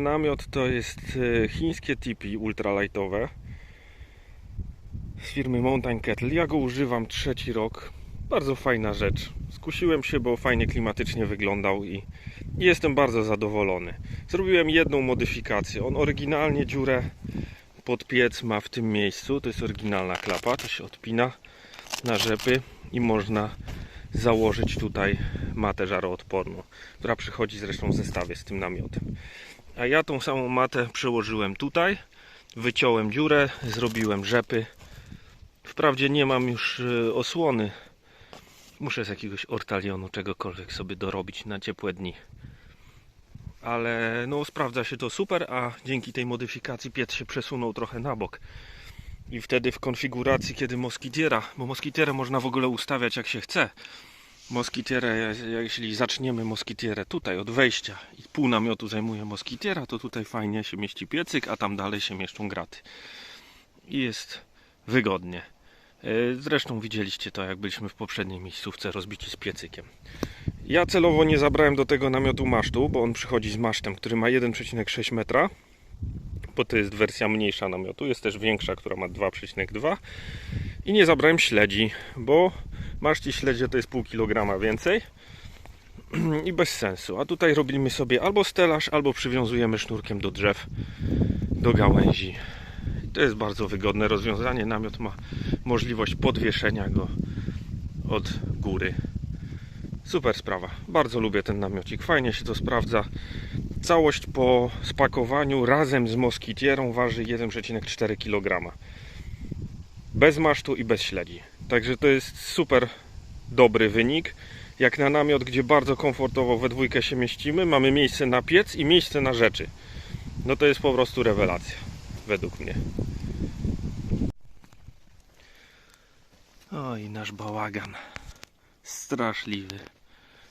Sam namiot to jest e, chińskie tipi ultralightowe z firmy Mountain Kettle. Ja go używam trzeci rok. Bardzo fajna rzecz. Skusiłem się, bo fajnie klimatycznie wyglądał i jestem bardzo zadowolony. Zrobiłem jedną modyfikację. On oryginalnie dziurę pod piec ma w tym miejscu. To jest oryginalna klapa. To się odpina na rzepy i można założyć tutaj matę żaroodporną, która przychodzi zresztą w zestawie z tym namiotem. A ja tą samą matę przełożyłem tutaj, wyciąłem dziurę, zrobiłem rzepy. Wprawdzie nie mam już y, osłony. Muszę z jakiegoś ortalionu czegokolwiek sobie dorobić na ciepłe dni. Ale no sprawdza się to super, a dzięki tej modyfikacji piec się przesunął trochę na bok. I wtedy w konfiguracji, kiedy moskitiera, bo moskitierę można w ogóle ustawiać jak się chce. Moskitierę, jeśli zaczniemy moskitierę tutaj od wejścia i pół namiotu zajmuje moskitiera, to tutaj fajnie się mieści piecyk, a tam dalej się mieszczą graty. I jest wygodnie. E, Zresztą widzieliście to, jak byliśmy w poprzedniej miejscówce rozbici z piecykiem. Ja celowo nie zabrałem do tego namiotu masztu, bo on przychodzi z masztem, który ma 1,6 metra bo to jest wersja mniejsza namiotu. Jest też większa, która ma 2,2. I nie zabrałem śledzi, bo maszci śledzie to jest pół kilograma więcej i bez sensu. A tutaj robimy sobie albo stelaż, albo przywiązujemy sznurkiem do drzew, do gałęzi. To jest bardzo wygodne rozwiązanie. Namiot ma możliwość podwieszenia go od góry. Super sprawa. Bardzo lubię ten namiocik. Fajnie się to sprawdza. Całość po spakowaniu razem z moskitierą waży 1,4 kg. Bez masztu i bez śledzi. Także to jest super dobry wynik. Jak na namiot, gdzie bardzo komfortowo we dwójkę się mieścimy, mamy miejsce na piec i miejsce na rzeczy. No to jest po prostu rewelacja, według mnie. Oj, nasz bałagan. Straszliwy.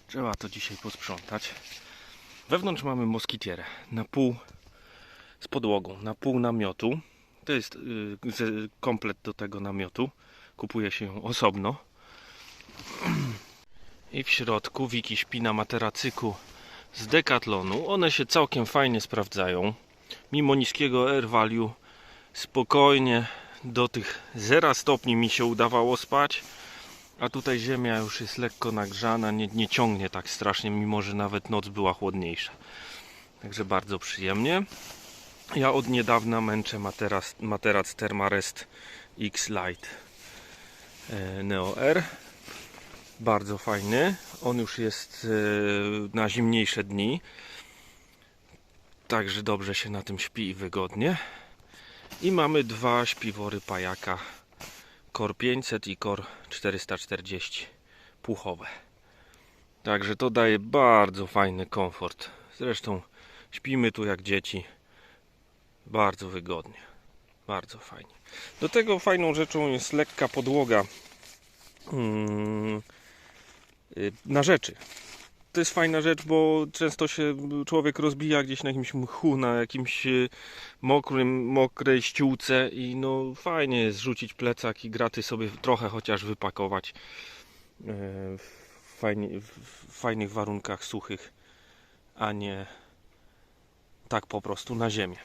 Trzeba to dzisiaj posprzątać. Wewnątrz mamy moskitierę na pół z podłogą, na pół namiotu. To jest z- komplet do tego namiotu. Kupuje się ją osobno. I w środku Wiki śpi na materacyku z Decathlonu. One się całkiem fajnie sprawdzają. Mimo niskiego air value spokojnie do tych 0 stopni mi się udawało spać. A tutaj ziemia już jest lekko nagrzana, nie, nie ciągnie tak strasznie, mimo że nawet noc była chłodniejsza. Także bardzo przyjemnie. Ja od niedawna męczę materac, materac Thermarest X Lite Neo R. Bardzo fajny. On już jest e, na zimniejsze dni. Także dobrze się na tym śpi i wygodnie. I mamy dwa śpiwory pajaka Core 500 i Core 440 puchowe. Także to daje bardzo fajny komfort. Zresztą śpimy tu jak dzieci. Bardzo wygodnie. Bardzo fajnie. Do tego fajną rzeczą jest lekka podłoga mm, y, na rzeczy. To jest fajna rzecz, bo często się człowiek rozbija gdzieś na jakimś mchu, na jakimś y, mokrym, mokrej ściółce i no fajnie jest rzucić plecak i graty sobie trochę chociaż wypakować e, w, fajnie, w fajnych warunkach suchych, a nie tak po prostu na ziemię.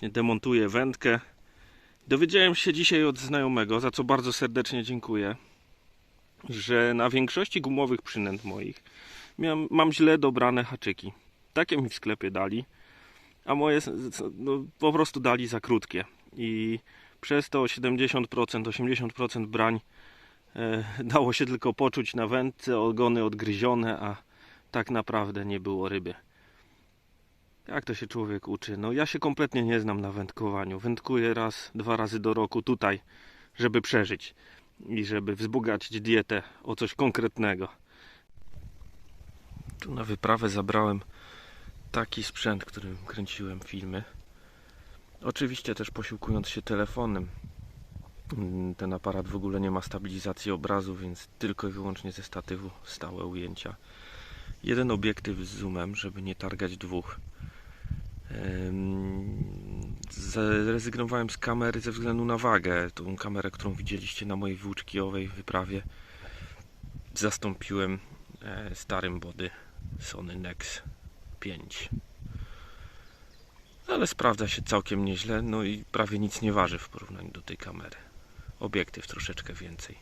Właśnie demontuję wędkę. Dowiedziałem się dzisiaj od znajomego, za co bardzo serdecznie dziękuję, że na większości gumowych przynęt moich miałem, mam źle dobrane haczyki. Takie mi w sklepie dali, a moje no, po prostu dali za krótkie. I przez to 70%, 80% brań e, dało się tylko poczuć na wędce, ogony odgryzione, a tak naprawdę nie było ryby. Jak to się człowiek uczy? No ja się kompletnie nie znam na wędkowaniu. Wędkuję raz, dwa razy do roku tutaj, żeby przeżyć i żeby wzbogacić dietę o coś konkretnego. Tu na wyprawę zabrałem taki sprzęt, którym kręciłem filmy. Oczywiście też posiłkując się telefonem. Mm, Ten aparat w ogóle nie ma stabilizacji obrazu, więc tylko i wyłącznie ze statywu stałe ujęcia. Jeden obiektyw z zoomem, żeby nie targać dwóch. Em, Zrezygnowałem z kamery ze względu na wagę. Tą kamerę, którą widzieliście na mojej włóczkiowej wyprawie, zastąpiłem e, starym body Sony Nex 5. Ale sprawdza się całkiem nieźle, no i prawie nic nie waży w porównaniu do tej kamery. Obiektyw troszeczkę więcej.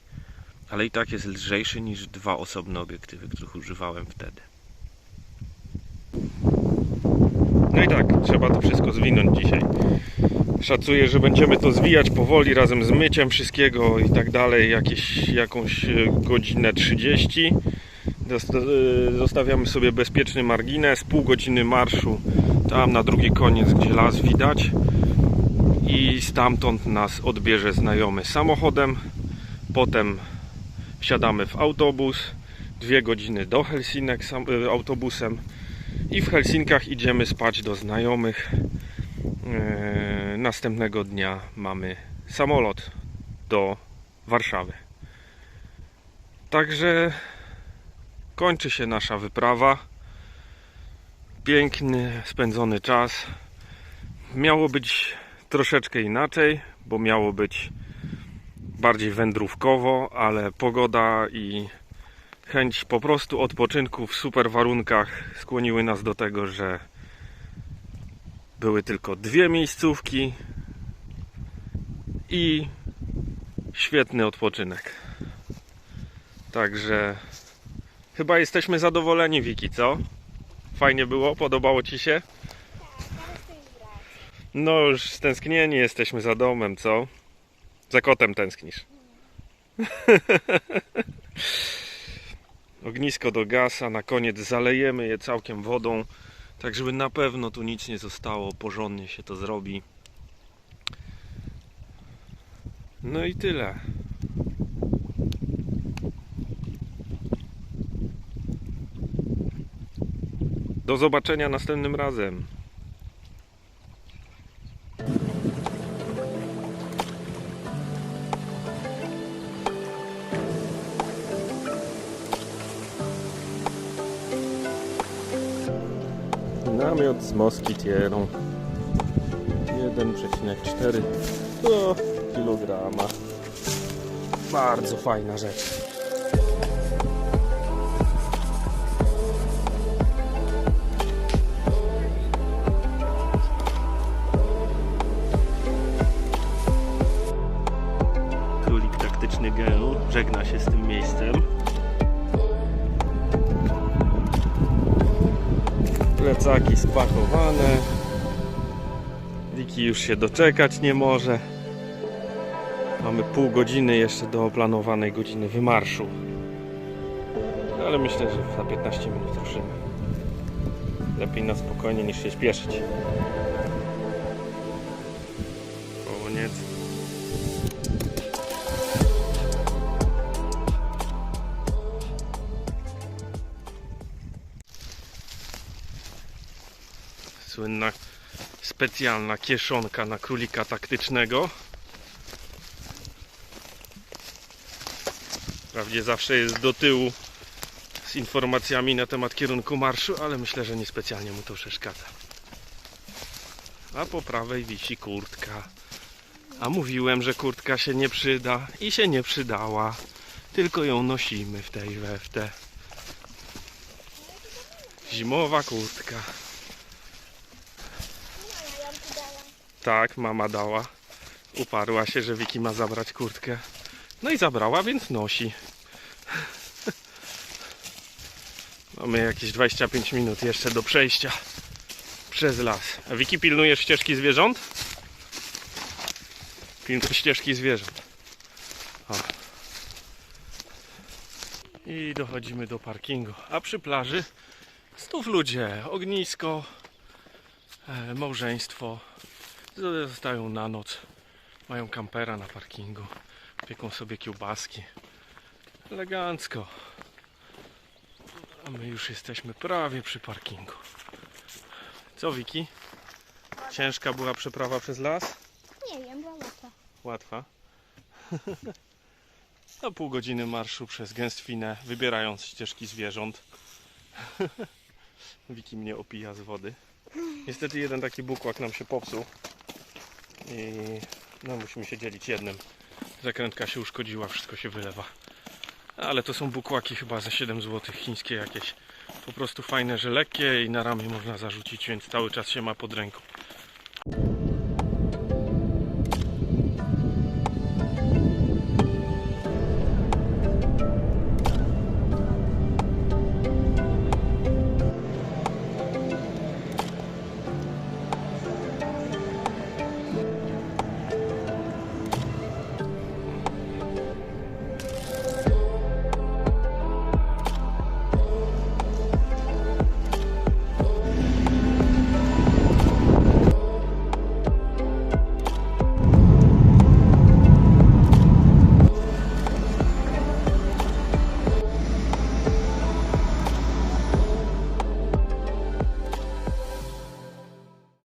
Ale i tak jest lżejszy niż dwa osobne obiektywy, których używałem wtedy. No i tak, trzeba to wszystko zwinąć dzisiaj. Szacuję, że będziemy to zwijać powoli razem z myciem wszystkiego i tak dalej, jakieś, jakąś e, godzinę 30. Dosta- e, Zostawiamy sobie bezpieczny margines, pół godziny marszu tam na drugi koniec, gdzie las widać. I stamtąd nas odbierze znajomy samochodem. Potem wsiadamy w autobus. Dwie godziny do Helsinek e, autobusem. I w Helsinkach idziemy spać do znajomych. E, Następnego dnia mamy samolot do Warszawy. Także kończy się nasza wyprawa. Piękny, spędzony czas. Miało być troszeczkę inaczej, bo miało być bardziej wędrówkowo, ale pogoda i chęć po prostu odpoczynku w super warunkach skłoniły nas do tego, że były tylko dwie miejscówki i świetny odpoczynek. Także chyba jesteśmy zadowoleni, Wiki, co? Fajnie było? Podobało Ci się? No już stęsknieni jesteśmy za domem, co? Za kotem tęsknisz. Ognisko do gasa, na koniec zalejemy je całkiem wodą, tak żeby na pewno tu nic nie zostało, porządnie się to zrobi. No i tyle. Do zobaczenia następnym razem. Namiot z moskitierą 1,4 do kilograma. Bardzo fajna rzecz. Królik taktyczny gelu żegna się z tym miejscem. Plecaki spakowane. Wiki już się doczekać nie może. Mamy pół godziny jeszcze do planowanej godziny wymarszu. Ale myślę, że za 15 minut ruszymy. Lepiej na spokojnie niż się śpieszyć. Specjalna kieszonka na królika taktycznego. Wprawdzie zawsze jest do tyłu z informacjami na temat kierunku marszu, ale myślę, że niespecjalnie mu to przeszkadza. A po prawej wisi kurtka. A mówiłem, że kurtka się nie przyda i się nie przydała. Tylko ją nosimy w tej we. Zimowa kurtka. Ja ją tu dałam. Tak, mama dała. Uparła się, że Wiki ma zabrać kurtkę. No i zabrała, więc nosi. Mamy jakieś 25 minut jeszcze do przejścia przez las. A Wiki, pilnujesz ścieżki zwierząt? Pilnuj ścieżki zwierząt. O. I dochodzimy do parkingu. A przy plaży znów ludzie, ognisko, e, małżeństwo. Zostają na noc. Mają kampera na parkingu. Pieką sobie kiełbaski. Elegancko. A my już jesteśmy prawie przy parkingu. Co Wiki? Ciężka była przeprawa przez las? Nie wiem, była łatwa. Łatwa. No pół godziny marszu przez gęstwinę, wybierając ścieżki zwierząt. Wiki mnie opija z wody. Niestety jeden taki bukłak nam się popsuł. I no musimy się dzielić jednym. Zakrętka się uszkodziła, wszystko się wylewa. Ale to są bukłaki chyba za 7 zł, chińskie jakieś. Po prostu fajne, że lekkie i na ramię można zarzucić, więc cały czas się ma pod ręką.